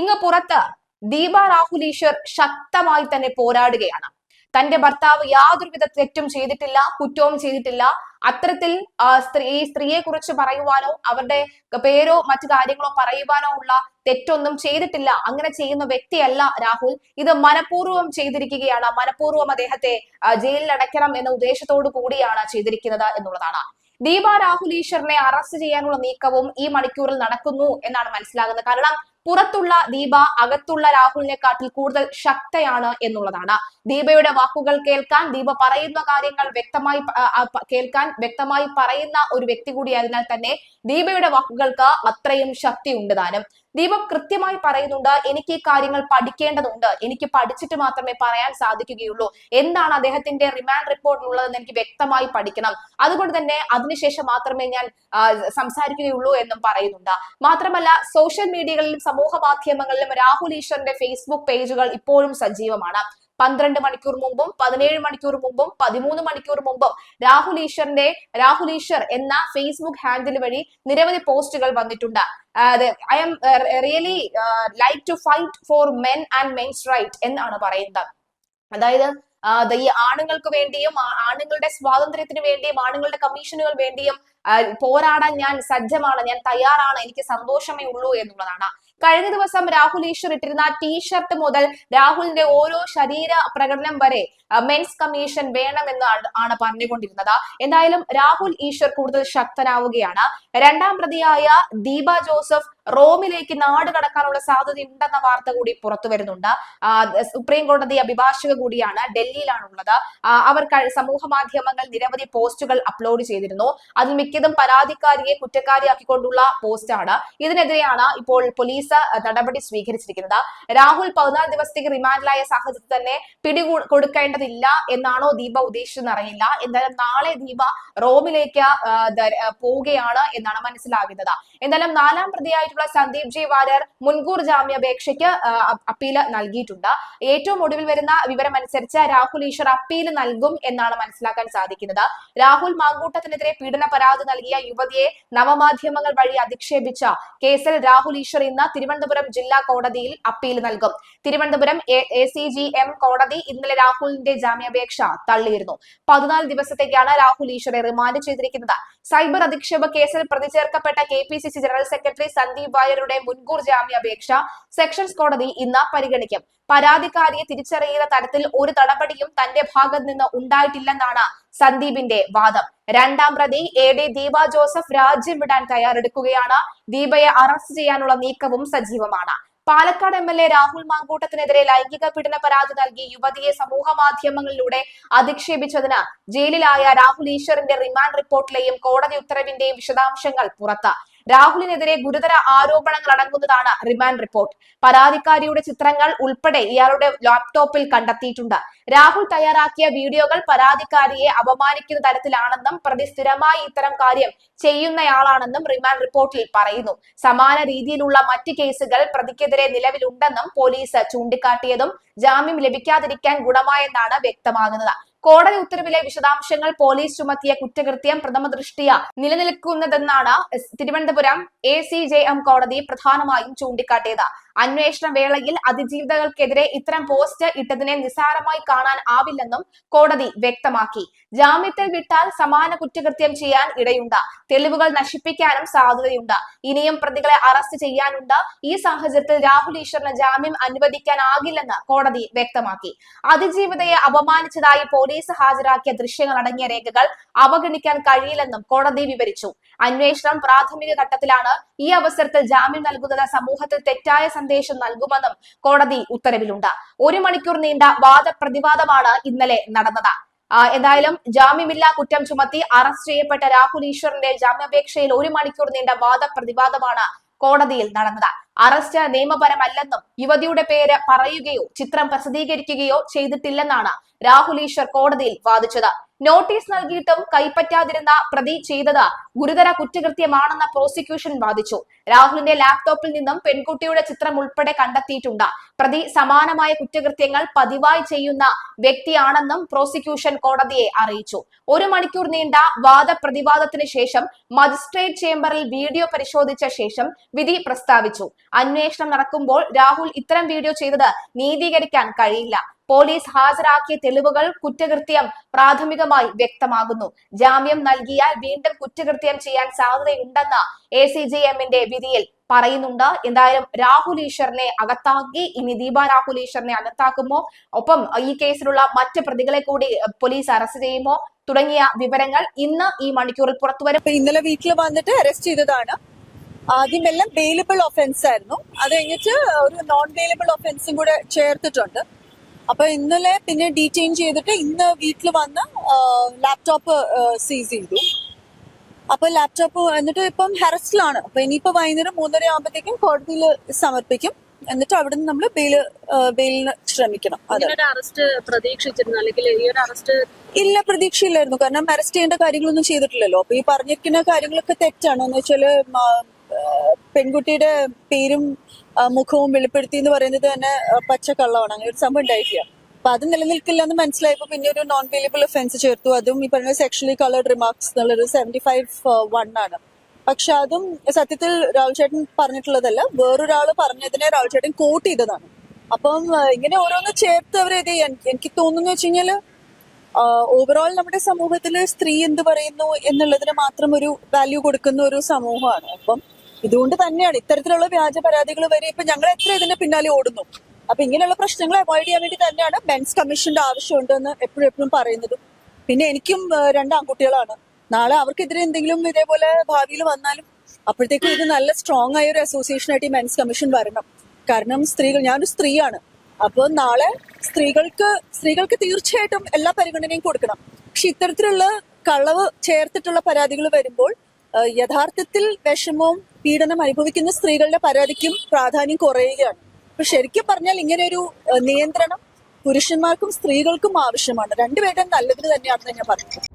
ഇങ്ങ് പുറത്ത് ദീപ രാഹുൽ ഈശ്വർ ശക്തമായി തന്നെ പോരാടുകയാണ്. തന്റെ ഭർത്താവ് യാതൊരുവിധ തെറ്റും ചെയ്തിട്ടില്ല കുറ്റവും ചെയ്തിട്ടില്ല. അത്തരത്തിൽ സ്ത്രീ ഈ സ്ത്രീയെ കുറിച്ച് പറയുവാനോ അവരുടെ പേരോ മറ്റു കാര്യങ്ങളോ പറയുവാനോ ഉള്ള തെറ്റൊന്നും ചെയ്തിട്ടില്ല. അങ്ങനെ ചെയ്യുന്ന വ്യക്തിയല്ല രാഹുൽ. ഇത് മനഃപൂർവം ചെയ്തിരിക്കുകയാണ്. മനഃപൂർവം അദ്ദേഹത്തെ ജയിലിൽ അടയ്ക്കണം എന്ന ഉദ്ദേശത്തോടു കൂടിയാണ് ചെയ്തിരിക്കുന്നത് എന്നുള്ളതാണ്. ദീപ രാഹുൽ ഈശ്വറിനെ അറസ്റ്റ് ചെയ്യാനുള്ള നീക്കവും ഈ മണിക്കൂറിൽ നടക്കുന്നു എന്നാണ് മനസ്സിലാകുന്നത്. കാരണം പുറത്തുള്ള ദീപ അകത്തുള്ള രാഹുലിനെക്കാട്ടിൽ കൂടുതൽ ശക്തയാണ് എന്നുള്ളതാണ്. ദീപയുടെ വാക്കുകൾ കേൾക്കാൻ ദീപ പറയുന്ന കാര്യങ്ങൾ വ്യക്തമായി കേൾക്കാൻ വ്യക്തമായി പറയുന്ന ഒരു വ്യക്തി കൂടിയായതിനാൽ തന്നെ ദീപയുടെ വാക്കുകൾക്ക് അത്രയും ശക്തി ഉണ്ട് താനും. ദീപം കൃത്യമായി പറയുന്നുണ്ട് എനിക്ക് ഈ കാര്യങ്ങൾ പഠിക്കേണ്ടതുണ്ട്. എനിക്ക് പഠിച്ചിട്ട് മാത്രമേ പറയാൻ സാധിക്കുകയുള്ളൂ. എന്താണ് അദ്ദേഹത്തിന്റെ റിമാൻഡ് റിപ്പോർട്ടിലുള്ളതെന്ന് എനിക്ക് വ്യക്തമായി പഠിക്കണം. അതുകൊണ്ട് തന്നെ അതിനുശേഷം മാത്രമേ ഞാൻ സംസാരിക്കുകയുള്ളൂ എന്നും പറയുന്നുണ്ട്. മാത്രമല്ല സോഷ്യൽ മീഡിയകളിലും സമൂഹ മാധ്യമങ്ങളിലും രാഹുൽ ഈശ്വറിന്റെ ഫേസ്ബുക്ക് പേജുകൾ ഇപ്പോഴും സജീവമാണ്. പന്ത്രണ്ട് മണിക്കൂർ മുമ്പും പതിനേഴ് മണിക്കൂർ മുമ്പും പതിമൂന്ന് മണിക്കൂർ മുമ്പും രാഹുൽ ഈശ്വറിന്റെ രാഹുൽ ഈശ്വർ എന്ന ഫേസ്ബുക്ക് ഹാൻഡിൽ വഴി നിരവധി പോസ്റ്റുകൾ വന്നിട്ടുണ്ട്. I am really like to fight for men and men's right എന്നാണ് പറയുന്നത്. അതായത് ആ, ഈ ആണുങ്ങൾക്ക് വേണ്ടിയും ആണുങ്ങളുടെ സ്വാതന്ത്ര്യത്തിന് വേണ്ടിയും ആണുങ്ങളുടെ കമ്മീഷനുകൾ വേണ്ടിയും പോരാടാൻ ഞാൻ സജ്ജമാണ് ഞാൻ തയ്യാറാണ് എനിക്ക് സന്തോഷമേ ഉള്ളൂ എന്നുള്ളതാണ്. കഴിഞ്ഞ ദിവസം രാഹുൽ ഈശ്വർ ഇട്ടിരുന്ന ടീഷർട്ട് മുതൽ രാഹുലിന്റെ ഓരോ ശരീര പ്രകടനം വരെ മെൻസ് കമ്മീഷൻ വേണമെന്ന് ആണ് പറഞ്ഞുകൊണ്ടിരുന്നത്. എന്തായാലും രാഹുൽ ഈശ്വർ കൂടുതൽ ശക്തനാവുകയാണ്. രണ്ടാം പ്രതിയായ ദീപ ജോസഫ് റോമിലേക്ക് നാട് കടക്കാനുള്ള സാധ്യതയുണ്ടെന്ന വാർത്ത കൂടി പുറത്തു വരുന്നുണ്ട്. സുപ്രീം കോടതി അഭിഭാഷക കൂടിയാണ് ഡൽഹിയിലാണുള്ളത്. അവർ സമൂഹ മാധ്യമങ്ങൾ നിരവധി പോസ്റ്റുകൾ അപ്ലോഡ് ചെയ്തിരുന്നു. അതിൽ മിക്കതും പരാതിക്കാരിയെ കുറ്റക്കാരിയാക്കിക്കൊണ്ടുള്ള പോസ്റ്റാണ്. ഇതിനെതിരെയാണ് ഇപ്പോൾ പോലീസ് നടപടി സ്വീകരിച്ചിരിക്കുന്നത്. രാഹുൽ പതിനാല് ദിവസത്തേക്ക് റിമാൻഡിലായ സാഹചര്യത്തിൽ തന്നെ പിടികൂ കൊടുക്കേണ്ടതില്ല എന്നാണോ ദീപ ഉദ്ദേശിച്ചതെന്ന് അറിയില്ല. എന്തായാലും നാളെ ദീപ റോമിലേക്ക് പോവുകയാണ് എന്നാണ് മനസ്സിലാകുന്നത്. എന്തായാലും നാലാം പ്രതിയായിട്ടുള്ള സന്ദീപ് ജി വാര്യർ മുൻകൂർ ജാമ്യാപേക്ഷയ്ക്ക് അപ്പീൽ നൽകിയിട്ടുണ്ട്. ഏറ്റവും ഒടുവിൽ വരുന്ന വിവരം അനുസരിച്ച് രാഹുൽ ഈശ്വർ അപ്പീൽ നൽകും എന്നാണ് മനസ്സിലാക്കാൻ സാധിക്കുന്നത്. രാഹുൽ മാങ്കൂട്ടത്തിനെതിരെ പീഡന പരാതി നൽകിയ യുവതിയെ നവമാധ്യമങ്ങൾ വഴി അധിക്ഷേപിച്ച കേസിൽ രാഹുൽ ഈശ്വർ ഇന്ന് തിരുവനന്തപുരം ജില്ലാ കോടതിയിൽ അപ്പീൽ നൽകും. Thiruvananthapuram A C G M കോടതി ഇന്നലെ രാഹുലിന്റെ ജാമ്യാപേക്ഷ തള്ളിയിരുന്നു. പതിനാല് ദിവസത്തേക്കാണ് രാഹുൽ ഈശ്വറെ റിമാൻഡ് ചെയ്തിരിക്കുന്നത്. സൈബർ അധിക്ഷേപ കേസിൽ പ്രതിചേർക്കപ്പെട്ട K P C C general secretary Sandeep വാര്യരുടെ മുൻകൂർ ജാമ്യാപേക്ഷ സെക്ഷൻസ് കോടതി ഇന്ന് പരിഗണിക്കും. പരാതിക്കാരിയെ തിരിച്ചറിയുന്ന തരത്തിൽ ഒരു നടപടിയും തന്റെ ഭാഗത്ത് നിന്ന് ഉണ്ടായിട്ടില്ലെന്നാണ് സന്ദീപിന്റെ വാദം. രണ്ടാം പ്രതി എ ഡി ദീപ ജോസഫ് രാജ്യം വിടാൻ തയ്യാറെടുക്കുകയാണ്. ദീപയെ അറസ്റ്റ് ചെയ്യാനുള്ള നീക്കവും സജീവമാണ്. Palakkad M L A Rahul മാങ്കൂട്ടത്തിനെതിരെ ലൈംഗിക പീഡന പരാതി നൽകി യുവതിയെ സമൂഹ മാധ്യമങ്ങളിലൂടെ അധിക്ഷേപിച്ചതിന് ജയിലിലായ രാഹുൽ ഈശ്വറിന്റെ റിമാൻഡ് റിപ്പോർട്ടിലെയും കോടതി ഉത്തരവിന്റെയും വിശദാംശങ്ങൾ പുറത്ത്. രാഹുലിനെതിരെ ഗുരുതര ആരോപണങ്ങൾ അടങ്ങുന്നതാണ് റിമാൻഡ് റിപ്പോർട്ട്. പരാതിക്കാരിയുടെ ചിത്രങ്ങൾ ഉൾപ്പെടെ ഇയാളുടെ ലാപ്ടോപ്പിൽ കണ്ടെത്തിയിട്ടുണ്ട്. രാഹുൽ തയ്യാറാക്കിയ വീഡിയോകൾ പരാതിക്കാരിയെ അപമാനിക്കുന്ന തരത്തിലാണെന്നും പ്രതി സ്ഥിരമായി ഇത്തരം കാര്യം ചെയ്യുന്നയാളാണെന്നും റിമാൻഡ് റിപ്പോർട്ടിൽ പറയുന്നു. സമാന രീതിയിലുള്ള മറ്റ് കേസുകൾ പ്രതിക്കെതിരെ നിലവിലുണ്ടെന്നും പോലീസ് ചൂണ്ടിക്കാട്ടിയതും ജാമ്യം ലഭിക്കാതിരിക്കാൻ ഗുണമായെന്നാണ് വ്യക്തമാകുന്നത്. കോടതി ഉത്തരവിലെ വിശദാംശങ്ങൾ പോലീസ് ചുമത്തിയ കുറ്റകൃത്യം പ്രഥമ ദൃഷ്ടിയ നിലനിൽക്കുന്നതെന്നാണ് Thiruvananthapuram A C J M കോടതി പ്രധാനമായും ചൂണ്ടിക്കാട്ടിയത്. അന്വേഷണ വേളയിൽ അതിജീവിതകൾക്കെതിരെ ഇത്തരം പോസ്റ്റ് ഇട്ടതിനെ നിസ്സാരമായി കാണാൻ ആവില്ലെന്നും കോടതി വ്യക്തമാക്കി. ജാമ്യത്തിൽ വിട്ടാൽ സമാന കുറ്റകൃത്യം ചെയ്യാൻ ഇടയുണ്ട്. തെളിവുകൾ നശിപ്പിക്കാനും സാധ്യതയുണ്ട്. ഇനിയും പ്രതികളെ അറസ്റ്റ് ചെയ്യാനുണ്ട്. ഈ സാഹചര്യത്തിൽ രാഹുൽ ഈശ്വറിന് ജാമ്യം അനുവദിക്കാനാകില്ലെന്ന് കോടതി വ്യക്തമാക്കി. അതിജീവിതയെ അപമാനിച്ചതായി പോലീസ് ഹാജരാക്കിയ ദൃശ്യങ്ങൾ അടങ്ങിയ രേഖകൾ അവഗണിക്കാൻ കഴിയില്ലെന്നും കോടതി വിവരിച്ചു. അന്വേഷണം പ്രാഥമിക ഘട്ടത്തിലാണ്. ഈ അവസരത്തിൽ ജാമ്യം നൽകുന്നത് സമൂഹത്തിൽ തെറ്റായ സന്ദേശം നൽകുമെന്നും കോടതി ഉത്തരവിലുണ്ട്. ഒരു മണിക്കൂർ നീണ്ട വാദപ്രതിവാദമാണ് ഇന്നലെ നടന്നത്. എന്തായാലും ജാമ്യമില്ലാ കുറ്റം ചുമത്തി അറസ്റ്റ് ചെയ്യപ്പെട്ട രാഹുൽ ഈശ്വറിന്റെ ജാമ്യാപേക്ഷയിൽ ഒരു മണിക്കൂർ നീണ്ട വാദപ്രതിവാദമാണ് കോടതിയിൽ നടന്നത്. അറസ്റ്റ് നിയമപരമല്ലെന്നും യുവതിയുടെ പേര് പറയുകയോ ചിത്രം പ്രസിദ്ധീകരിക്കുകയോ ചെയ്തിട്ടില്ലെന്നാണ് രാഹുൽ ഈശ്വർ കോടതിയിൽ വാദിച്ചത്. നോട്ടീസ് നൽകിയിട്ടും കൈപ്പറ്റാതിരുന്ന പ്രതി ചെയ്തത് ഗുരുതര കുറ്റകൃത്യമാണെന്ന് പ്രോസിക്യൂഷൻ വാദിച്ചു. രാഹുലിന്റെ ലാപ്ടോപ്പിൽ നിന്നും പെൺകുട്ടിയുടെ ചിത്രം ഉൾപ്പെടെ കണ്ടെത്തിയിട്ടുണ്ട്. പ്രതി സമാനമായ കുറ്റകൃത്യങ്ങൾ പതിവായി ചെയ്യുന്ന വ്യക്തിയാണെന്നും പ്രോസിക്യൂഷൻ കോടതിയെ അറിയിച്ചു. ഒരു മണിക്കൂർ നീണ്ട വാദപ്രതിവാദത്തിന് ശേഷം മജിസ്ട്രേറ്റ് ചേംബറിൽ വീഡിയോ പരിശോധിച്ച ശേഷം വിധി പ്രസ്താവിച്ചു. അന്വേഷണം നടക്കുമ്പോൾ രാഹുൽ ഇത്തരം വീഡിയോ ചെയ്തത് നീതീകരിക്കാൻ കഴിയില്ല. പോലീസ് ഹാജരാക്കിയ തെളിവുകൾ കുറ്റകൃത്യം പ്രാഥമികമായി വ്യക്തമാകുന്നു. ജാമ്യം നൽകിയാൽ വീണ്ടും കുറ്റകൃത്യം ചെയ്യാൻ സാധ്യതയുണ്ടെന്ന് എ സി ജി എമ്മിന്റെ വിധിയിൽ പറയുന്നുണ്ട്. എന്തായാലും രാഹുൽ ഈശ്വറിനെ അകത്താക്കി ഇനി ദീപ രാഹുൽ ഈശ്വറിനെ അകത്താക്കുമോ? ഒപ്പം ഈ കേസിലുള്ള മറ്റ് പ്രതികളെ കൂടി പോലീസ് അറസ്റ്റ് ചെയ്യുമോ? തുടങ്ങിയ വിവരങ്ങൾ ഇന്ന് ഈ മണിക്കൂറിൽ പുറത്തുവരും വരും. ഇന്നലെ വീട്ടിൽ വന്നിട്ട് അറസ്റ്റ് ചെയ്തതാണ്. ആദ്യമെല്ലാം ബെയിലബിൾ ഒഫൻസ് ആയിരുന്നു. അത് കഴിഞ്ഞിട്ട് ഒരു നോൺ ബെയിലബിൾ ഒഫൻസും കൂടെ ചേർത്തിട്ടുണ്ട്. അപ്പൊ ഇന്നലെ പിന്നെ ഡീറ്റെയിൻ ചെയ്തിട്ട് ഇന്ന് വീട്ടിൽ വന്ന് ലാപ്ടോപ്പ് സീസ് ചെയ്തു. അപ്പൊ ലാപ്ടോപ്പ് എന്നിട്ട് ഇപ്പം ഹെറസ്റ്റിലാണ്. അപ്പൊ ഇനിയിപ്പോ വൈകുന്നേരം മൂന്നര ആകുമ്പോഴത്തേക്കും കോടതിയിൽ സമർപ്പിക്കും. എന്നിട്ട് അവിടെ നിന്ന് നമ്മൾ ബെയിൽ ബെയിലിന് ശ്രമിക്കണം. അറസ്റ്റ് പ്രതീക്ഷിച്ചിരുന്നു? അല്ലെങ്കിൽ ഈ ഒരു അറസ്റ്റ് ഇല്ല പ്രതീക്ഷയില്ലായിരുന്നു. കാരണം അറസ്റ്റ് ചെയ്യേണ്ട കാര്യങ്ങളൊന്നും ചെയ്തിട്ടില്ലല്ലോ. അപ്പൊ ഈ പറഞ്ഞിരിക്കുന്ന കാര്യങ്ങളൊക്കെ തെറ്റാണ്. എന്ന് വെച്ചാൽ പെൺകുട്ടിയുടെ പേരും മുഖവും വെളിപ്പെടുത്തി എന്ന് പറയുന്നത് തന്നെ പച്ച പച്ചക്കള്ളമാണ്. അങ്ങനെ ഒരു സംഭവം ഉണ്ടായിട്ടില്ല. അപ്പൊ അത് നിലനിൽക്കില്ല എന്ന് മനസ്സിലായപ്പോ പിന്നെ ഒരു നോൺ വേലിയബിൾ ഒഫൻസ് ചേർത്തു. അതും ഈ പറഞ്ഞ സെക്ഷലി കളേർഡ് റിമാർക്സ് എന്നുള്ളൊരു സെവന്റി ഫൈവ് വൺ ആണ്. പക്ഷെ അതും സത്യത്തിൽ രാഹുൽ ചേട്ടൻ പറഞ്ഞിട്ടുള്ളതല്ല. വേറൊരാൾ പറഞ്ഞതിനെ രാഹുൽ ചേട്ടൻ കോട്ട് ചെയ്തതാണ്. അപ്പം ഇങ്ങനെ ഓരോന്ന് ചേർത്ത് അവർ ഇത് എനിക്ക് തോന്നുന്നു വെച്ച് കഴിഞ്ഞാൽ ഓവറോൾ നമ്മുടെ സമൂഹത്തിൽ സ്ത്രീ എന്ത് പറയുന്നു എന്നുള്ളതിന് മാത്രം ഒരു വാല്യൂ കൊടുക്കുന്ന ഒരു സമൂഹമാണ്. അപ്പം ഇതുകൊണ്ട് തന്നെയാണ് ഇത്തരത്തിലുള്ള വ്യാജ പരാതികൾ വരെ ഇപ്പൊ ഞങ്ങൾ എത്ര ഇതിന്റെ പിന്നാലെ ഓടുന്നു? അപ്പൊ ഇങ്ങനെയുള്ള പ്രശ്നങ്ങൾ അവോയ്ഡ് ചെയ്യാൻ വേണ്ടി തന്നെയാണ് മെൻസ് കമ്മീഷന്റെ ആവശ്യമുണ്ടെന്ന് എപ്പോഴും എപ്പോഴും പറയുന്നതും. പിന്നെ എനിക്കും രണ്ട് ആൺകുട്ടികളാണ്. നാളെ അവർക്കെതിരെ എന്തെങ്കിലും ഇതേപോലെ ഭാവിയിൽ വന്നാലും അപ്പോഴത്തേക്കും ഇത് നല്ല സ്ട്രോങ് ആയ ഒരു അസോസിയേഷൻ ആയിട്ട് ഈ മെൻസ് കമ്മീഷൻ വരണം. കാരണം സ്ത്രീകൾ ഞാനൊരു സ്ത്രീയാണ്. അപ്പോൾ നാളെ സ്ത്രീകൾക്ക് സ്ത്രീകൾക്ക് തീർച്ചയായിട്ടും എല്ലാ പരിഗണനയും കൊടുക്കണം. പക്ഷെ ഇത്തരത്തിലുള്ള കളവ് ചേർത്തിട്ടുള്ള പരാതികൾ വരുമ്പോൾ യഥാർത്ഥത്തിൽ വിഷമവും പീഡനം അനുഭവിക്കുന്ന സ്ത്രീകളുടെ പരാതിക്കും പ്രാധാന്യം കുറയുകയാണ്. അപ്പൊ ശരിക്കും പറഞ്ഞാൽ ഇങ്ങനെ ഒരു നിയന്ത്രണം പുരുഷന്മാർക്കും സ്ത്രീകൾക്കും ആവശ്യമാണ്. രണ്ടുപേരും നല്ലതിന് തന്നെയാണെന്ന് ഞാൻ പറഞ്ഞു